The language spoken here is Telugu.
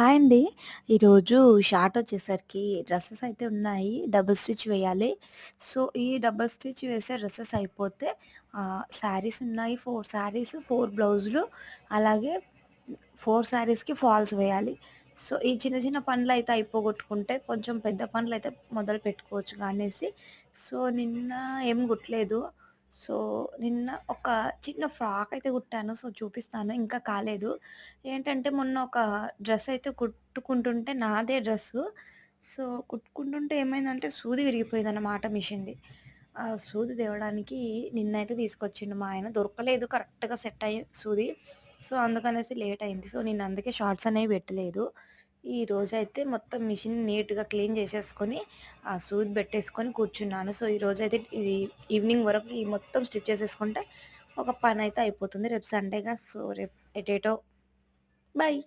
హాయ్ అండి. ఈరోజు షార్ట్ వచ్చేసరికి డ్రెస్సెస్ అయితే ఉన్నాయి. డబుల్ స్టిచ్ వేయాలి. సో, ఈ డబుల్ స్టిచ్ వేసే డ్రెస్సెస్ అయిపోతే శారీస్ ఉన్నాయి. ఫోర్ శారీస్, ఫోర్ బ్లౌజులు అలాగే ఫోర్ శారీస్‌కి ఫాల్స్ వేయాలి. సో, ఈ చిన్న చిన్న పనులైతే అయిపోగొట్టుకుంటే కొంచెం పెద్ద పనులైతే మొదలు పెట్టుకోవచ్చు అనేసి సో, నిన్న ఏం కుట్టలేదు. సో, నిన్న ఒక చిన్న ఫ్రాక్ అయితే కుట్టాను. సో, చూపిస్తాను. ఇంకా కాలేదు. ఏంటంటే మొన్న ఒక డ్రెస్ అయితే కుట్టుకుంటుంటే నాదే డ్రెస్సు. సో, కుట్టుకుంటుంటే ఏమైందంటే సూది విరిగిపోయిందన్నమాట మిషన్‌ది. ఆ సూది తేవడానికి నిన్నైతే తీసుకొచ్చిండు మా ఆయన. దొరకలేదు కరెక్ట్‌గా సెట్ అయ్యే సూది. సో, అందుకనేసి లేట్ అయింది. సో, నేను అందుకే షార్ట్స్ అనేవి పెట్టలేదు. ఈరోజైతే మొత్తం మిషన్ నీట్‌గా క్లీన్ చేసేసుకొని, ఆ సూది పెట్టేసుకొని కూర్చున్నాను. సో, ఈరోజైతే ఇది ఈవినింగ్ వరకు ఈ మొత్తం స్టిచ్ చేసేసుకుంటే ఒక పని అయితే అయిపోతుంది. రేపు సండేగా సో, రేపు ఎటేటో బాయ్